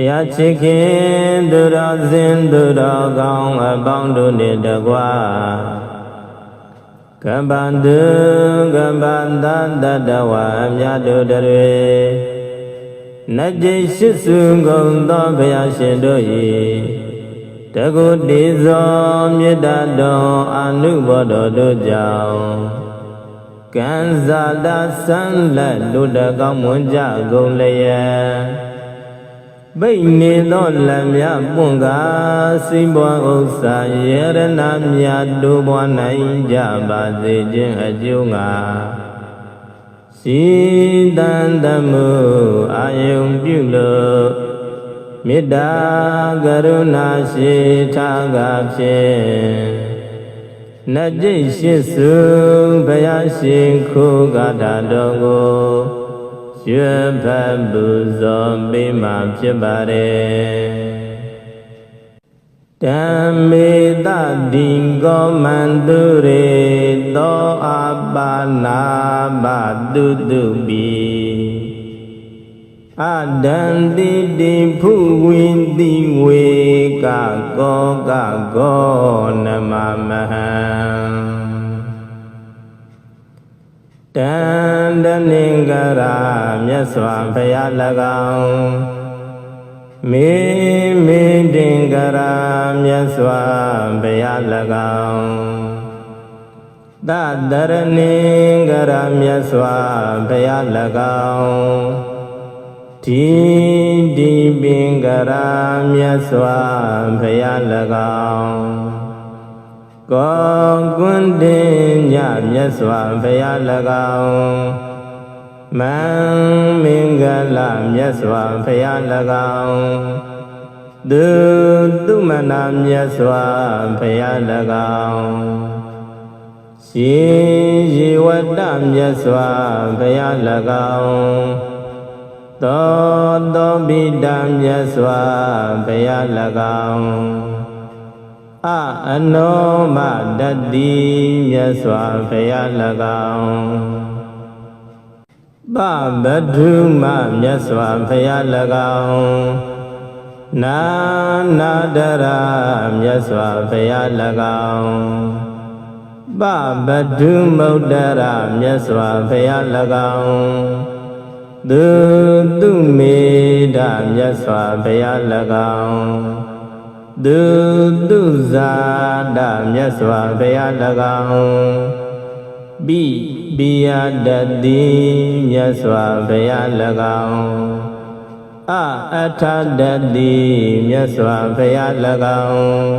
တရားချစ်ခင်သူတော်စင်သူတော်ကောင်းအပေါင်းတို့နှင့်တကွာကမ္ဗန္တုကမ္ဗန္တတတဝအမြတ်တို့တွေနတ်ကျိရှိစုကုန်သောဘုရားရှင်တို့၏တကုတိဇောမေတ္တာတော်အနုဘောတော်တို့ကြောင့်ကံဇာတာဆန်းလက်လူတကောင်းမွန်ကြကုန်လျက် ပိတ်နေသောလက်မြပွန့်ကားစိမ့်ပွားဥစ္စာယေရဏမြတ်တို့ဘွားနိုင်ကြပါစေခြင်းအကျိုးငါစီတန်တမှုအာယုံပြုလို့မေတ္တာကရုဏာရှိထားကဖြင့်နတ်ကျိတ်ရှိစုဘုရားရှင်ခိုးကတာတော်ကို ရွယ်ဖတ်ပူဇော်ပေးမှဖြစ်ပါတယ်ဓမ္မေတတိကောမန္တုရေသောအပါနာဘတုတုပိအဒန္တိတိဖုဝိတိဝေကကောကကောနမမဟံ တန္တနင်္ဂရာမြတ်စွာဘုရား၎င်းမေမေတင်္ဂရာမြတ်စွာဘုရား၎င်းတတရဏင်္ဂရာမြတ်စွာဘုရား၎င်းဒီဒီပင်္ဂရာမြတ်စွာဘုရား၎င်း ကောကွန်းတင်ညမြတ်စွာဘုရား၎င်းမံမင်္ဂလမြတ်စွာဘုရား၎င်းသူသူမနာမြတ်စွာဘုရား၎င်းရှင်ရေဝတ္တမြတ်စွာဘုရား၎င်းသောသောပိတမြတ်စွာဘုရား၎င်း အအနောမတတိမြတ်စွာဘုရား၎င်းပဗဒုမမြတ်စွာဘုရား၎င်းနာနာဒရာမြတ်စွာဘုရား၎င်းပဗဒုမုဒ္ဒရာမြတ်စွာဘုရား၎င်းသူသူမေဒမြတ်စွာဘုရား၎င်း သူသူဇာဒမြတ်စွာဘုရား၎င်းပိပိယတတိမြတ်စွာဘုရား၎င်းအအထတတိမြတ်စွာဘုရား၎င်း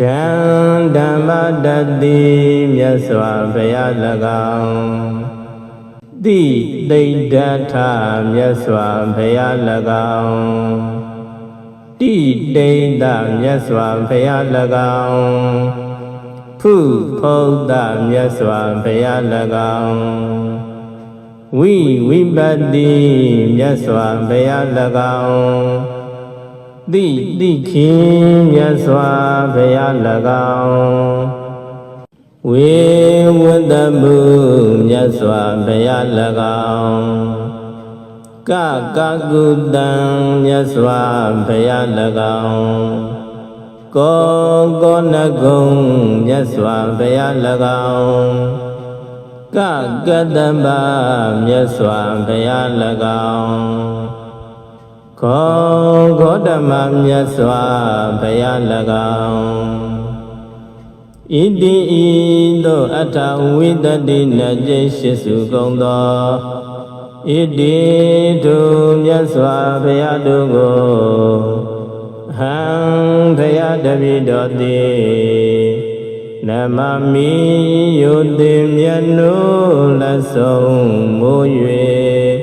ဓမ္ဓမ္မတတိမြတ်စွာဘုရား၎င်းတိတိဋ္ဌထမြတ်စွာဘုရား၎င်း တိတိဋ္ဌမြတ်စွာဘုရား၎င်းဖုဖုဒ္ဓမြတ်စွာဘုရား၎င်းဝိဝိပတ္တိမြတ်စွာဘုရား၎င်းတိတိခင်မြတ်စွာဘုရား၎င်းဝေဝတ္တမှုမြတ်စွာဘုရား၎င်း ကကကုတံမြတ်စွာဘုရား၎င်းကောကောနကုံမြတ်စွာဘုရား၎င်းကကတမ္ပမြတ်စွာဘုရား၎င်းခောဂေါတမမြတ်စွာဘုရား၎င်းဣတိဤသို့အထဝိတတိနကျိရှိစုကုန်သော ဣတိတုမြတ်စွာဘုရားတို့ကိုဟံဘုရားတပိတော်သည်နမမိယုတိမြတ်နိုးလက်ဆုံးမိုး၍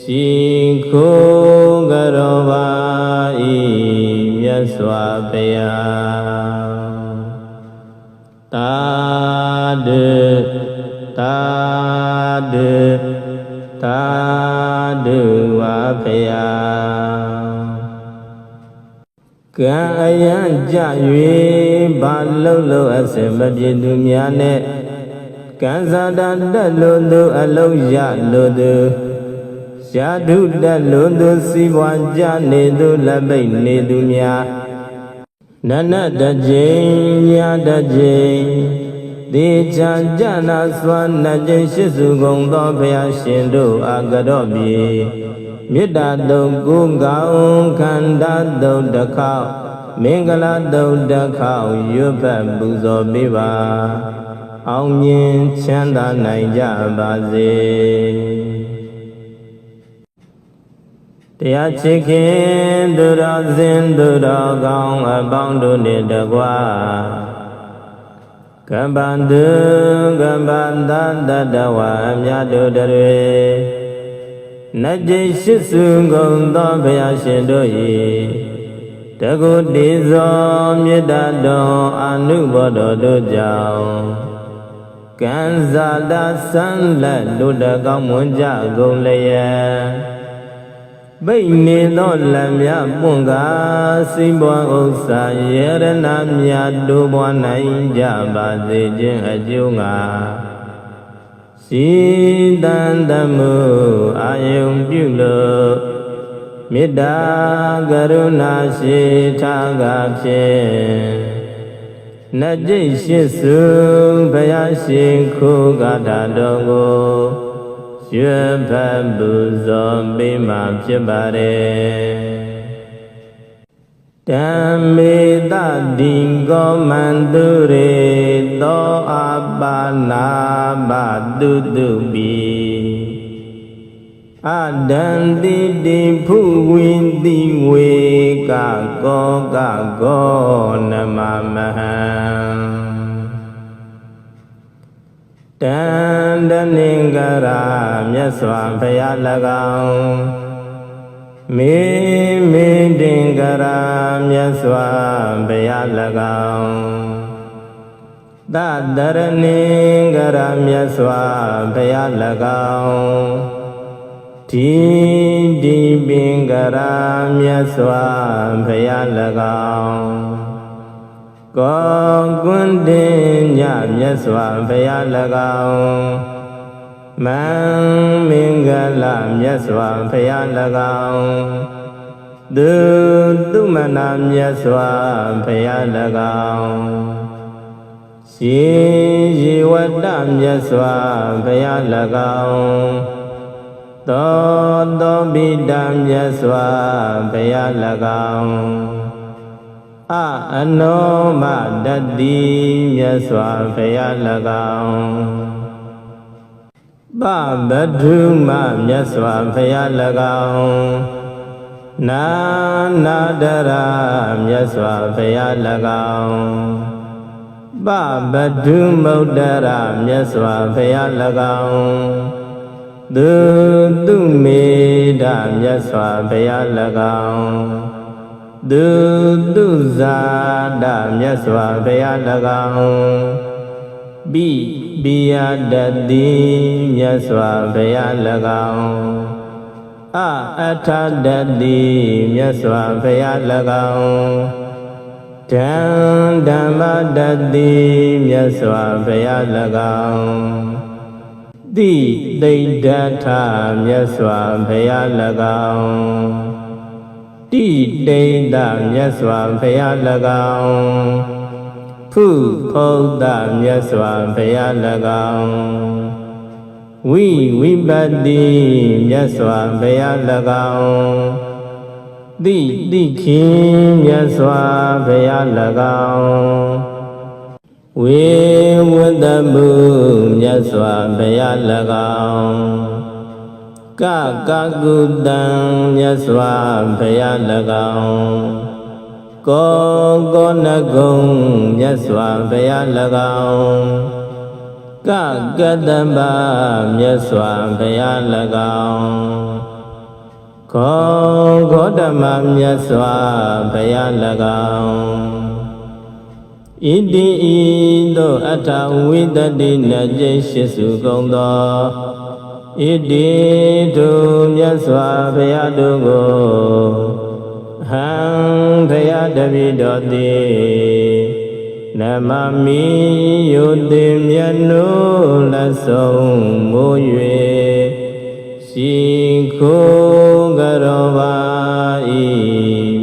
ရှိခိုးကြတော်ပါဤမြတ်စွာဘုရားတာဒတာ ဖယာကံအယံကြ၍ဘာလုံးလုံးအစင်မပြေသူများနဲ့ကံစားတာတက်လို့သူအလုံးရလို့သူရှားထုတက်လို့သူစီးပွားကြနေသူလက်ပိတ်နေသူများနနတကြိမ်ညာတကြိမ်တေချာကြနာစွာနှစ်ကြိမ်ရှိစုကုန်သောဘုရားရှင်တို့အာကြော့ပြေ မေတ္တာတုံကုကောင်းခန္ဓာတုံတစ်ခေါက်မင်္ဂလာတုံတစ်ခေါက်ရွတ်ဖတ်ပူဇော်ပေးပါ အောင်မြင်ချမ်းသာနိုင်ကြပါစေတရားချစ်ခင်သူတော်စင်သူတော်ကောင်းအပေါင်းတို့နှင့်တကွာကမ္ဗန္တုကမ္ဗန္တတတဝအမြတ်တို့တွေ နတ်ကြိရှိစုကုန်သောဘုရားရှင်တို့၏တကုတိဇောမေတ္တာတော်အနုဘောတော်တို့ကြောင့်ကံဇာတာဆန်းလက်လူတကောင်းမွန်ကြကုန်လျက်ဘိနေသောလက်မြပွန်ကားစိဘွားဥစ္စာယေရဏမြတ်တို့ဘွားနိုင်ကြပါစေခြင်းအကျိုးငါ စီတန်တမှုအာယုံပြုလို့မေတ္တာကရုဏာရှိထားကဖြင့်နတ်ကြိတ်ရှိစုဘုရားရှင်ခိုးကတာတော်ကိုရွတ်ဖတ်ပူဇော်ပေးမှဖြစ်ပါတယ်ဓမ္မေတတိကောမန္တုရေ သောအပါနာဘတုတုပိအဒန္တိတိဖုဝိတိဝေကကောကကောနမမဟံတန္တနင်္ဂရာမြတ်စွာဘုရား၎င်းမေမေတင်္ဂရာမြတ်စွာဘုရား၎င်း သတရဏင်္ဂရာမြတ်စွာဘုရား၎င်းဒီဒီပင်္ဂရာမြတ်စွာဘုရား၎င်းကောကွန်းတင်ညမြတ်စွာဘုရား၎င်းမံမင်္ဂလာမြတ်စွာဘုရား၎င်းသူတုမနာမြတ်စွာဘုရား၎င်း ရှင်ရေဝတ္တမြတ်စွာဘုရား၎င်းသောသောပိတမြတ်စွာဘုရား၎င်းအအနောမတတိမြတ်စွာဘုရား၎င်းပဗဒုမမြတ်စွာဘုရား၎င်းနာနာတရာမြတ်စွာဘုရား၎င်း ပဗဒုမုဒ္ဒရာမြတ်စွာဘုရား၎င်းသူသူမေဒမြတ်စွာဘုရား၎င်းသူသူဇာဒမြတ်စွာဘုရား၎င်းပိပိယတတိမြတ်စွာဘုရား၎င်းအအထတတိမြတ်စွာဘုရား၎င်း ဓမ္ဓမ္မတတိမြတ်စွာဘုရား၎င်းတိသိဒ္ဓထမြတ်စွာဘုရား၎င်းတိတိဒ္ဓမြတ်စွာဘုရား၎င်းဖုဖုဒ္ဓမြတ်စွာဘုရား၎င်းဝိဝိပတ္တိမြတ်စွာဘုရား၎င်း တိတိခင်မြတ်စွာဘုရား၎င်းဝေဝတ္တမှုမြတ်စွာဘုရား၎င်းကကကုတံမြတ်စွာဘုရား၎င်းကောကောနကုံမြတ်စွာဘုရား၎င်းကကတံပါမြတ်စွာဘုရား၎င်း ခောဂေါတမမြတ်စွာဘုရား၎င်းဣတိဤသို့အထဝိတတိနကျိရှိစုကုန်သောဣတိတို့မြတ်စွာဘုရားတို့ကိုဟံဘုရားတပိတော်သည်နမမိယုတိမြတ်နိုးလက်ဆုံးမိုး၍ ရှရှိခိုးကြတော်ပါဤ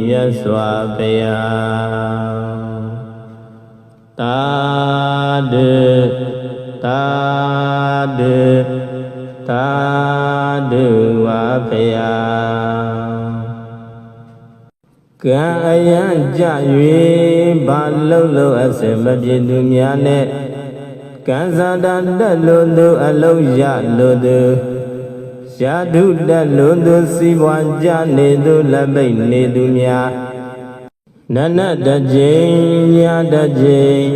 မြတ်စွာဘုရားတာဒုတာဒုတာဒုဝါဘုရားကံအယံကြ၍ဘာလုံလုံအစမပြေသူများနဲ့ကံစားတာတက်လို့သူအလုံးရလို့သူ ရှာဓုတက်လို့သူစီးပွားကြနေသူလက်ပိတ်နေသူများနနတကြိမ်ညာတကြိမ်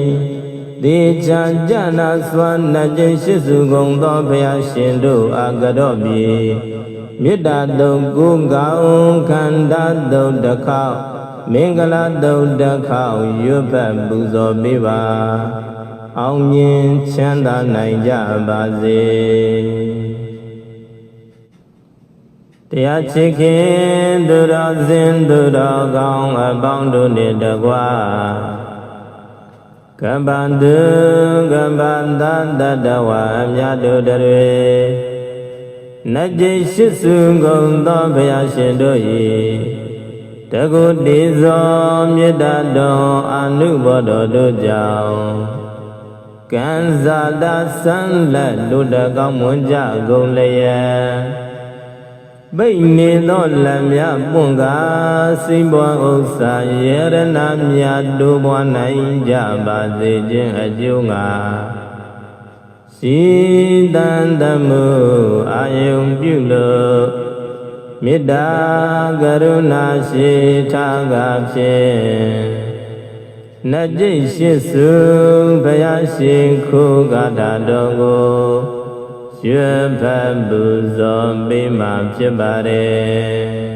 ဒီချာကြနာစွာနကြိမ်ရှိစုကုန်သောဘုရားရှင်တို့အာကတော်ပြီမေတ္တာတုံကုကောင်းခန္ဓာတုံတစ်ခေါက်မင်္ဂလာတုံတစ်ခေါက်ရွတ်ဖတ်ပူဇော်ပေးပါအောင်မြင်ချမ်းသာနိုင်ကြပါစေ တရားချစ်ခင်သူတော်စင်သူတော်ကောင်းအပေါင်းတို့နှင့်တကွာကမ္ဗန္တုကမ္ဗန္တတတဝအမြတ်တို့တွေနတ်ကြိရှိစုကုန်သောဘုရားရှင်တို့၏တကုတိဇောမေတ္တာတော်အနုဘောတော်တို့ကြောင့်ကံဇာတာဆန်းလက်လူတကောင်းမွန်ကြကုန်လျက် ပိတ်နေသောလက်မြပွန်ကားစိမ့်ပွားဥစ္စာယေရဏမြတ်တို့ဘွားနိုင်ကြပါစေခြင်းအကျိုးငါစီတန်တမှုအာယုံပြုလို့မေတ္တာကရုဏာရှိထားကဖြင့်နတ်ကြိတ်ရှိစုဘုရားရှင်ခုကတာတော်ကို ရွတ်ဖတ်ပူဇော်ပေးမှဖြစ်ပါတယ်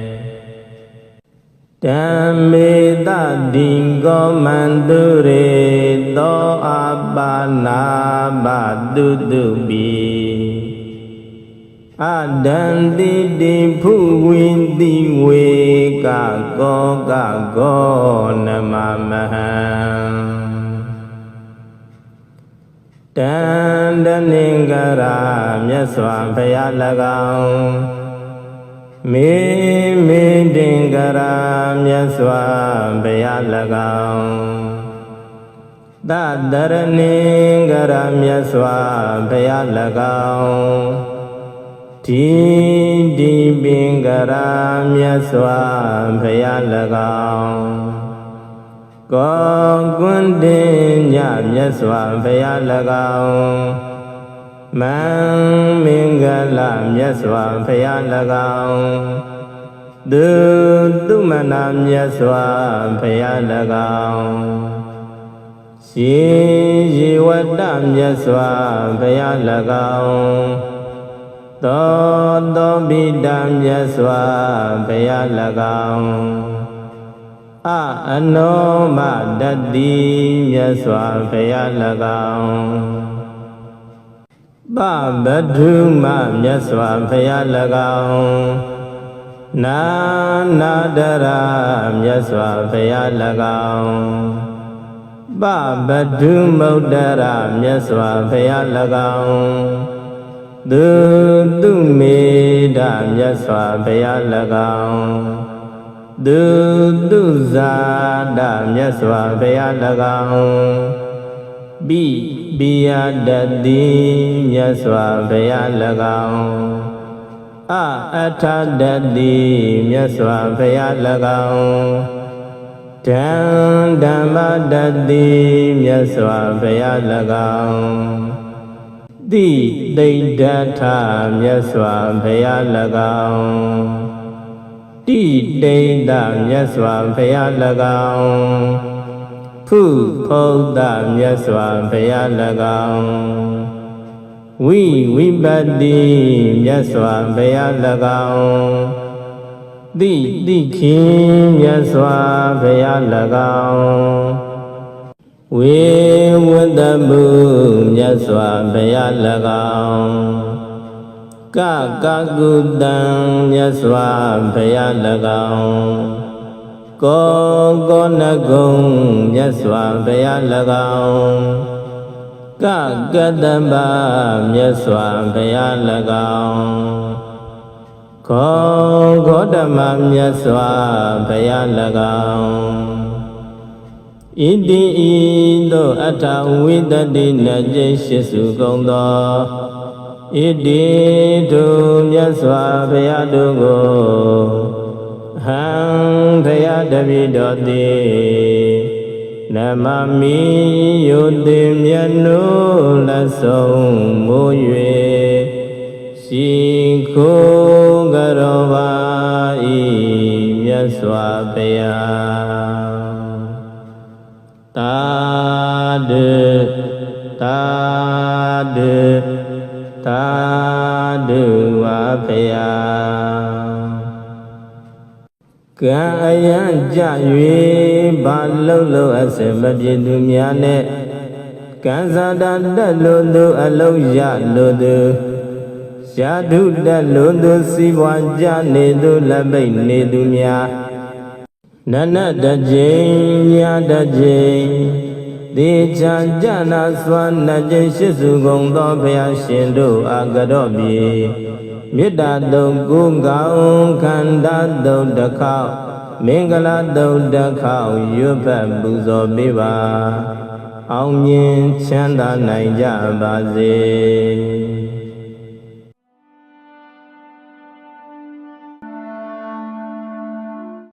ဓမ္မေတတိကောမန္တုရေသောအပါနာဘတုတုပိအဒန္တိတိဖုဝိတိဝေကကောကကောနမမဟံ တန္တနင်္ဂရာမြတ်စွာဘုရား၎င်းမေမေတင်္ဂရာမြတ်စွာဘုရား၎င်းသတရဏင်္ဂရာမြတ်စွာဘုရား၎င်းဒီဒီပင်္ဂရာမြတ်စွာဘုရား၎င်း ကောကွန်းတင်ညမြတ်စွာဘုရား၎င်းမံမင်္ဂလမြတ်စွာဘုရား၎င်းသူသူမနာမြတ်စွာဘုရား၎င်းရှင်ရေဝတ္တမြတ်စွာဘုရား၎င်းသောသောပိတမြတ်စွာဘုရား၎င်း အအနောမတတိမြတ်စွာဘုရား၎င်းပဗဒုမမြတ်စွာဘုရား၎င်းနာနာဒရာမြတ်စွာဘုရား၎င်းပဗဒုမုဒ္ဒရာမြတ်စွာဘုရား၎င်းသူသူမေဒမြတ်စွာဘုရား၎င်း သူသူဇာဒမြတ်စွာဘုရား၎င်းပိပိယတတိမြတ်စွာဘုရား၎င်းအအထတတိမြတ်စွာဘုရား၎င်းဓမ္ဓမ္မတတိမြတ်စွာဘုရား၎င်းတိတိဋ္ဌထမြတ်စွာဘုရား၎င်း တိတိဋ္ဌမြတ်စွာဘုရား၎င်းဖုဖုဒ္ဓမြတ်စွာဘုရား၎င်းဝိဝိပတ္တိမြတ်စွာဘုရား၎င်းတိတိခင်မြတ်စွာဘုရား၎င်းဝေဝတ္တမှုမြတ်စွာဘုရား၎င်း ကကကုတံမြတ်စွာဘုရား၎င်းကောကောနကုံမြတ်စွာဘုရား၎င်းကကတ္တမမြတ်စွာဘုရား၎င်းခောဂေါတမမြတ်စွာဘုရား၎င်းဣတိဤသို့အထဝိတတိနจิရှိစုကုန်သော ဣတိတို့မြတ်စွာဘုရားတို့ကိုဟံဘုရားတပိတော်သည်နမမိယုတိမြတ်နိုးလက်ဆုံးမိုး၍ရှိခိုးကြတော်ပါဤမြတ်စွာဘုရားတာဒုတာဒု တာဒုဝါဘုရားကံအယံကြ၍ဘာလှုပ်လို့အစမပြေသူများနဲ့ကံစားတာတက်လို့သူအလုံးရလို့သူရှာဓုတက်လို့သူစီးပွားကြနေသူလက်ပိတ်နေသူများနနတကြိမ်မြာတကြိမ် ဒီချာကြနာစွာနကြိမ်ရှိစုကုန်သောဘုရားရှင်တို့အာကတော်ပြီမေတ္တာတုံကုကောင်းခန္ဓာတုံတစ်ခေါက်မင်္ဂလာတုံတစ်ခေါက်ရွတ်ဖတ်ပူဇော်ပေးပါအောင်မြင်ချမ်းသာနိုင်ကြပါစေ